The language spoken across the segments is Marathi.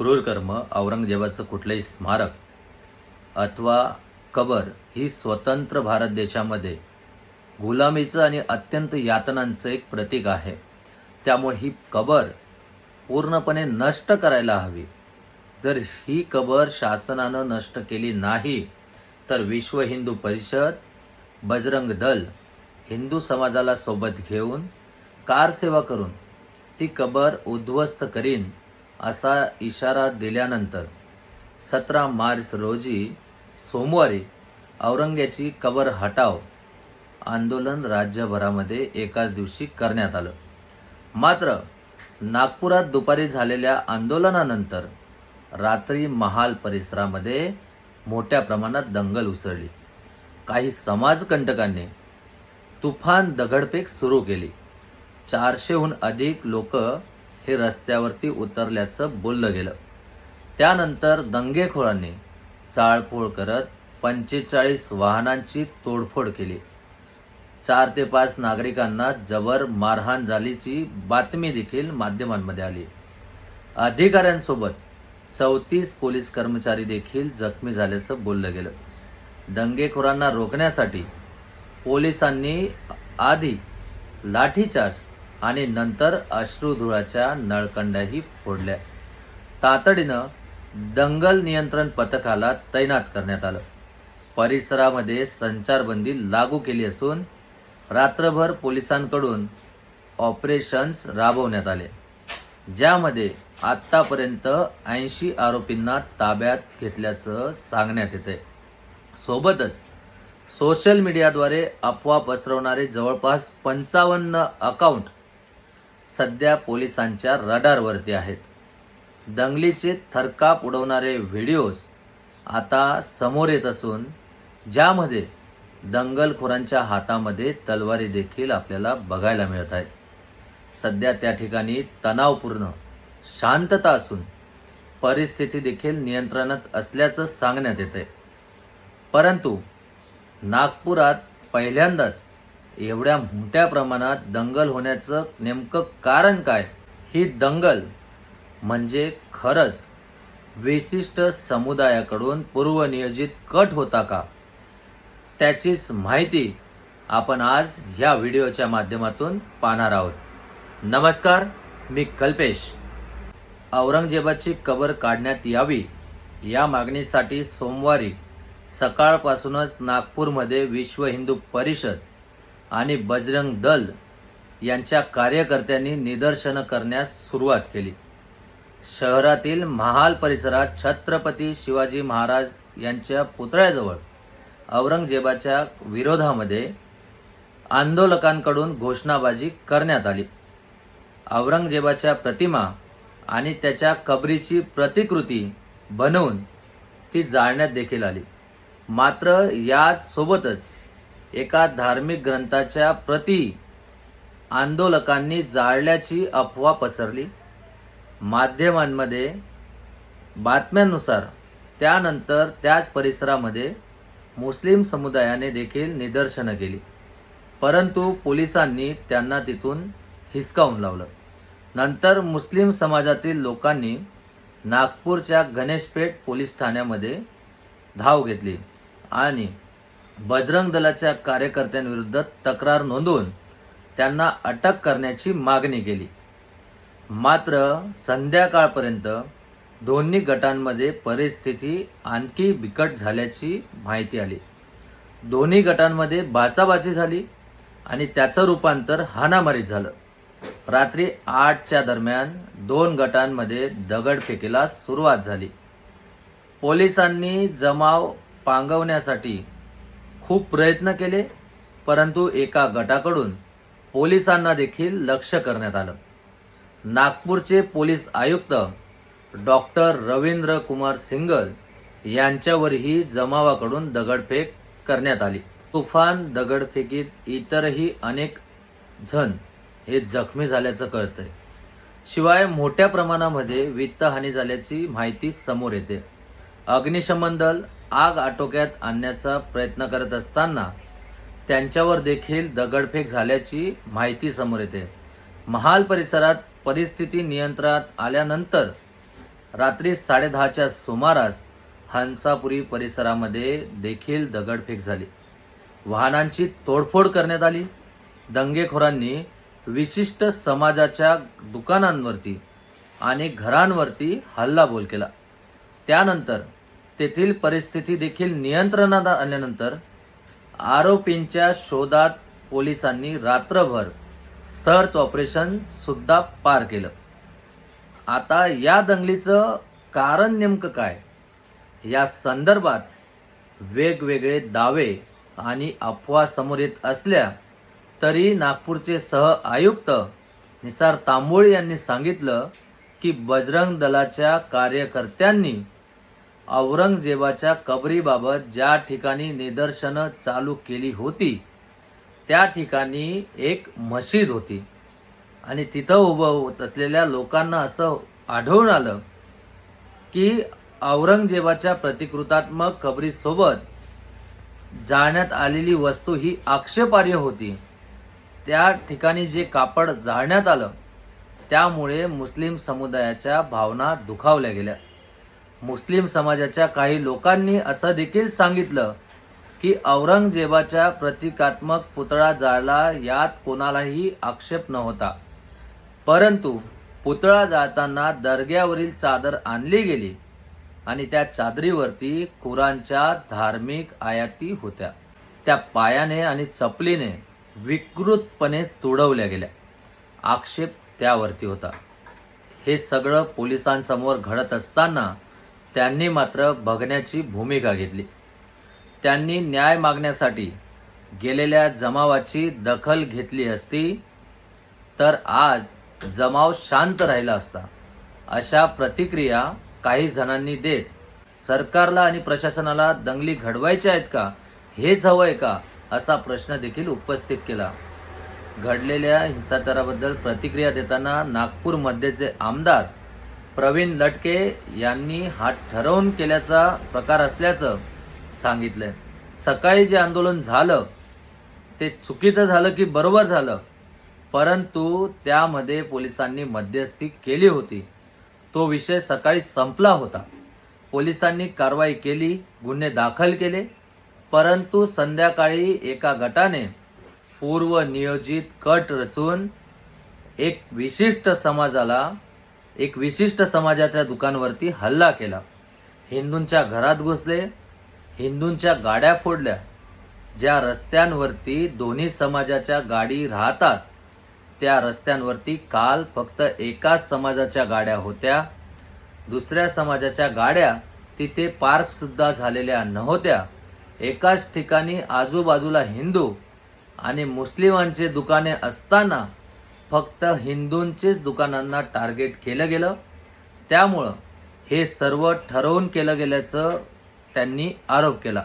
क्रूरकर्म औरंगजेबाचं कुठलंही स्मारक अथवा कबर ही स्वतंत्र भारत देशामध्ये गुलामीचं आणि अत्यंत यातनांचं एक प्रतीक आहे. त्यामुळे ही कबर पूर्णपणे नष्ट करायला हवी. जर ही कबर शासनानं नष्ट केली नाही तर विश्व हिंदू परिषद बजरंग दल हिंदू समाजाला सोबत घेऊन कारसेवा करून ती कबर उद्ध्वस्त करीन असा इशारा दिल्यानंतर सतरा मार्च रोजी सोमवारी औरंग्याची कबर हटाव आंदोलन राज्यभरामध्ये एकाच दिवशी करण्यात आलं. मात्र नागपुरात दुपारी झालेल्या आंदोलनानंतर रात्री महाल परिसरामध्ये मोठ्या प्रमाणात दंगल उसळली. काही समाजकंटकांनी तुफान दगडफेक सुरू केली. चारशेहून अधिक लोक हे रस्त्यावरती उतरल्याचं बोललं गेलं. त्यानंतर दंगेखोरांनी चाळपोळ करत पंचेचाळीस वाहनांची तोडफोड केली. चार ते पाच नागरिकांना जबर मारहाण झाल्याची बातमी देखील माध्यमांमध्ये आली. अधिकाऱ्यांसोबत चौतीस पोलीस कर्मचारी देखील जखमी झाल्याचं बोललं गेलं. दंगेखोरांना रोखण्यासाठी पोलिसांनी आधी लाठीचार्ज आणि नंतर अश्रुधुराच्या नळकंड्याही फोडल्या. तातडीनं दंगल नियंत्रण पथकाला तैनात करण्यात आलं. परिसरामध्ये संचारबंदी लागू केली असून रात्रभर पोलिसांकडून ऑपरेशन्स राबवण्यात आले. ज्यामध्ये आत्तापर्यंत ऐंशी आरोपींना ताब्यात घेतल्याचं सांगण्यात येते सोबतच सोशल मीडियाद्वारे अफवा पसरवणारे जवळपास पंचावन्न अकाउंट सध्या पोलिसांच्या रडारवरती आहेत. दंगलीचे थरकाप उडवणारे व्हिडिओज आता समोर येत असून ज्यामध्ये दंगलखोरांच्या हातामध्ये तलवारी देखील आपल्याला बघायला मिळत आहेत सध्या त्या ठिकाणी तणावपूर्ण शांतता असून परिस्थिती देखील नियंत्रणात असल्याचं सांगण्यात येते परंतु नागपुरात पहिल्यांदाच एवढ्या मोठ्या प्रमाणात दंगल होण्याचं नेमकं कारण काय? ही दंगल म्हणजे खरंच विशिष्ट समुदायाकडून पूर्वनियोजित कट होता का? त्याचीच माहिती आपण आज ह्या व्हिडिओच्या माध्यमातून पाहणार आहोत. नमस्कार मी कल्पेश. औरंगजेबाची कबर काढण्यात यावी या मागणीसाठी सोमवारी सकाळपासूनच नागपूरमध्ये विश्व हिंदू परिषद आणि बजरंग दल यांच्या कार्यकर्त्यांनी निदर्शनं करण्यास सुरुवात केली. शहरातील महाल परिसरात छत्रपती शिवाजी महाराज यांच्या पुतळ्याजवळ औरंगजेबाच्या विरोधामध्ये आंदोलकांकडून घोषणाबाजी करण्यात आली. औरंगजेबाच्या प्रतिमा आणि त्याच्या कबरीची प्रतिकृती बनवून ती जाळण्यात देखील आली. मात्र याचसोबतच एका धार्मिक ग्रंथाच्या प्रती आंदोलकांनी जाळल्याची अफवा पसरली. माध्यमांमध्ये बातम्यांनुसार त्यानंतर त्याच परिसरामध्ये मुस्लिम समुदायाने देखील निदर्शनं केली. परंतु पोलिसांनी त्यांना तिथून हिसकावून लावलं. नंतर मुस्लिम समाजातील लोकांनी नागपूरच्या गणेशपेठ पोलीस ठाण्यामध्ये धाव घेतली आणि बजरंग दलाच्या कार्यकर्त्यांविरुद्ध तक्रार नोंदवून त्यांना अटक करण्याची मागणी केली. मात्र संध्याकाळपर्यंत दोन्ही गटांमध्ये परिस्थिती आणखी बिकट झाल्याची माहिती आली. दोन्ही गटांमध्ये बाचाबाची झाली आणि त्याचं रूपांतर हाणामारीत झालं. रात्री आठच्या दरम्यान दोन गटांमध्ये दगडफेकीला सुरुवात झाली. पोलिसांनी जमाव पांगवण्यासाठी खूप प्रयत्न केले परंतु एका गटाकडून पोलिसांना देखील लक्ष करण्यात आलं. नागपूरचे पोलीस आयुक्त डॉक्टर रवींद्र कुमार सिंगल यांच्यावरही जमावाकडून दगडफेक करण्यात आली. तुफान दगडफेकीत इतरही अनेक जण हे जखमी झाल्याचं कळतंय. शिवाय मोठ्या प्रमाणामध्ये वित्तहानी झाल्याची माहिती समोर येते. अग्निशमन दल आग आटोक्यात आणण्याचा प्रयत्न करत असताना त्यांच्यावर देखील दगडफेक झाल्याची माहिती समोर येते. महाल परिसरात परिस्थिती नियंत्रणात आल्यानंतर रात्री साडेदहाच्या सुमारास हंसापुरी परिसरामध्ये देखील दगडफेक झाली. वाहनांची तोडफोड करण्यात आली. दंगेखोरांनी विशिष्ट समाजाच्या दुकानांवरती आणि घरांवरती हल्लाबोल केला. त्यानंतर तेथील परिस्थिती देखील नियंत्रणात आल्यानंतर आरोपींच्या शोधात पोलिसांनी रात्रभर सर्च ऑपरेशन सुद्धा पार केलं. आता या दंगलीचं कारण नेमकं काय? या संदर्भात वेगवेगळे दावे आणि अफवा समोर येत असल्या तरी नागपूरचे सह आयुक्त निसार तांबोळी यांनी सांगितलं की बजरंग दलाच्या कार्यकर्त्यांनी औरंगजेबाच्या कबरीबाबत ज्या ठिकाणी निदर्शनं चालू केली होती त्या ठिकाणी एक मशीद होती. आणि तिथं उभं होत असलेल्या लोकांना असं आढळून आलं की औरंगजेबाच्या प्रतिकृतात्मक कबरीसोबत जाळण्यात आलेली वस्तू ही आक्षेपार्ह होती. त्या ठिकाणी जे कापड जाळण्यात आलं त्यामुळे मुस्लिम समुदायाच्या भावना दुखावल्या गेल्या. मुस्लिम समाजाच्या काही लोकांनी असं देखील सांगितलं की औरंगजेबाच्या प्रतिकात्मक पुतळा जाळला यात कोणालाही आक्षेप नव्हता. परंतु पुतळा जाळताना दर्ग्यावरील चादर आणली गेली आणि त्या चादरीवरती कुरांच्या धार्मिक आयाती होत्या. त्या पायाने आणि चपलीने विकृतपणे तुडवल्या गेल्या. आक्षेप त्यावरती होता. हे सगळं पोलिसांसमोर घडत असताना त्यांनी मात्र बघण्याची भूमिका घेतली. त्यांनी न्याय मागण्यासाठी गेलेल्या जमावाची दखल घेतली असती तर आज जमाव शांत राहिला असता. अशा प्रतिक्रिया काही जणांनी देत सरकारला आणि प्रशासनाला दंगली घडवायच्या आहेत का हेच हवंय का असा प्रश्न देखील उपस्थित केला. घडलेल्या हिंसाचाराबद्दल प्रतिक्रिया देताना नागपूर मध्येचे आमदार प्रवीण लटके यांनी हा ठरवून केल्याचा प्रकार असल्याचं सांगितलंय. सकाळी जे आंदोलन झालं ते चुकीचं झालं की बरोबर झालं? परंतु त्यामध्ये पोलिसांनी मध्यस्थी केली होती. तो विषय सकाळी संपला होता. पोलिसांनी कारवाई केली गुन्हे दाखल केले. परंतु संध्याकाळी एका गटाने पूर्व नियोजित कट रचून एक विशिष्ट समाजाला एक विशिष्ट समाजाच्या दुकानवरती हल्ला केला. हिंदूंच्या घरात घुसले हिंदूंच्या गाड्या फोडल्या. ज्या रस्त्यांवरती दोन्ही समाजाच्या गाडी राहतात त्या रस्त्यांवरती काल फक्त एकाच समाजाच्या गाड्या होत्या. दुसऱ्या समाजाच्या गाड्या तिथे पार्कसुद्धा झालेल्या नव्हत्या. एकाच ठिकाणी आजूबाजूला हिंदू आणि मुस्लिमांचे दुकाने असताना फक्त हिंदूंचेच दुकानांना टार्गेट केलं गेलं. त्यामुळं हे सर्व ठरवून केलं गेल्याचं त्यांनी आरोप केला.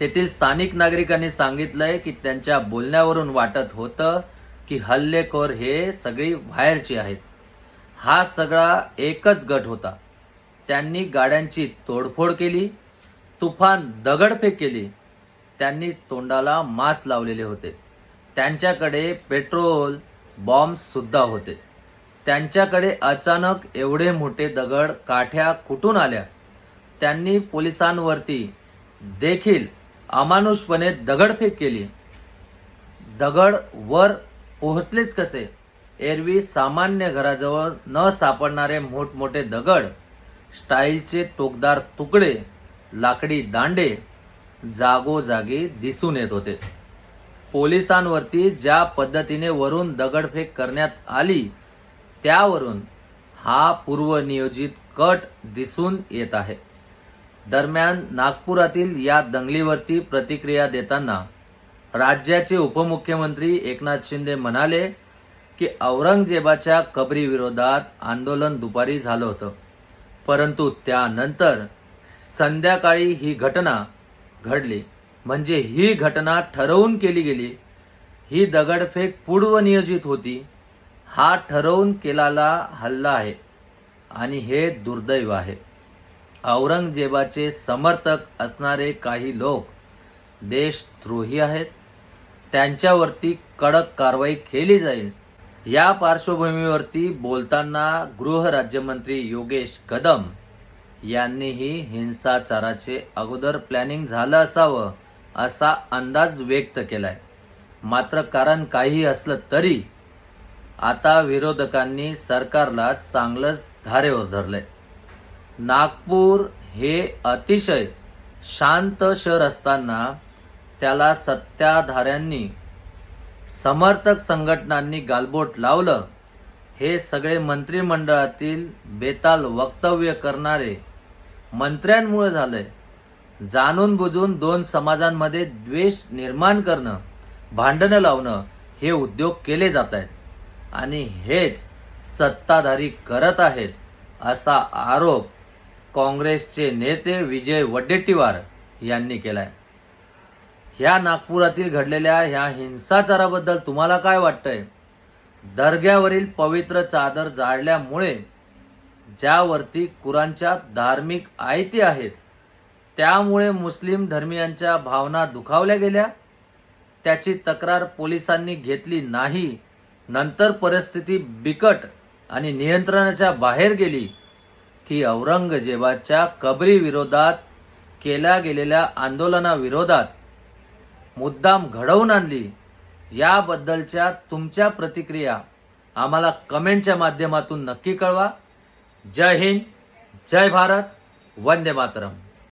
तेथील स्थानिक नागरिकांनी सांगितलंय की त्यांच्या बोलण्यावरून वाटत होतं की हल्लेखोर हे सगळी बाहेरची आहेत. हा सगळा एकच गट होता. त्यांनी गाड्यांची तोडफोड केली तुफान दगडफेक केली. त्यांनी तोंडाला मास्क लावलेले होते. त्यांच्याकडे पेट्रोल बॉम्बसुद्धा होते. त्यांच्याकडे अचानक एवढे मोठे दगड काठ्या कुठून आल्या? त्यांनी पोलिसांवरती देखील अमानुषपणे दगडफेक केली. दगड वर पोहोचलेच कसे? एरवी सामान्य घराजवळ न सापडणारे मोठमोठे दगड स्टाईलचे टोकदार तुकडे लाकडी दांडे जागोजागी दिसून येत होते. पोलिसांवरती ज्या पद्धतीने वरून दगडफेक करण्यात आली त्यावरून हा पूर्वनियोजित कट दिसून येत आहे. दरम्यान नागपुरातील या दंगलीवरती प्रतिक्रिया देताना राज्याचे उपमुख्यमंत्री एकनाथ शिंदे म्हणाले की औरंगजेबाच्या कबरीविरोधात आंदोलन दुपारी झालं होतं. परंतु त्यानंतर संध्याकाळी ही घटना घडली. म्हणजे ही घटना ठरवून केली गेली. ही दगडफेक पूर्वनियोजित होती. हा ठरवून केलेला हल्ला आहे आणि हे दुर्दैव आहे. औरंगजेबाचे समर्थक असणारे काही लोक देशद्रोही आहेत. त्यांच्यावरती कडक कारवाई केली जाईल. या पार्श्वभूमीवरती बोलताना गृहराज्यमंत्री योगेश कदम यांनीही हिंसाचाराचे अगोदर प्लॅनिंग झालं असावं. असा अंदाज व्यक्त केलाय. मात्र कारण काही असलं तरी आता विरोधकांनी सरकारला चांगलंच धारेवर धरलंय. नागपूर हे अतिशय शांत शहर असताना त्याला सत्ताधाऱ्यांनी समर्थक संघटनांनी गालबोट लावलं हे सगळे मंत्रिमंडळातील बेताल वक्तव्य करणारे मंत्र्यांमुळे झालंय. जाणून बुजून दोन समाजांमध्ये द्वेष निर्माण करणं भांडणं लावणं हे उद्योग केले जात आहेत. आणि हेच सत्ताधारी करत आहेत असा आरोप काँग्रेसचे नेते विजय वडेट्टीवार यांनी केलाय. ह्या नागपुरातील घडलेल्या ह्या हिंसाचाराबद्दल तुम्हाला काय वाटतंय? दर्ग्यावरील पवित्र चादर जाळल्यामुळे ज्यावरती कुरांच्या धार्मिक आयती आहेत त्यामुळे मुस्लिम धर्मियांच्या भावना दुखावल्या गेल्या. त्याची तक्रार पोलिसांनी घेतली नाही. नंतर परिस्थिती बिकट आणि नियंत्रणाच्या बाहेर गेली की औरंगजेबाच्या कबरी विरोधात केल्या गेलेल्या आंदोलनाविरोधात मुद्दाम घडवून आणली. याबद्दलच्या तुमच्या प्रतिक्रिया आम्हाला कमेंटच्या माध्यमातून नक्की कळवा. जय हिंद जय भारत वंदे मातरम.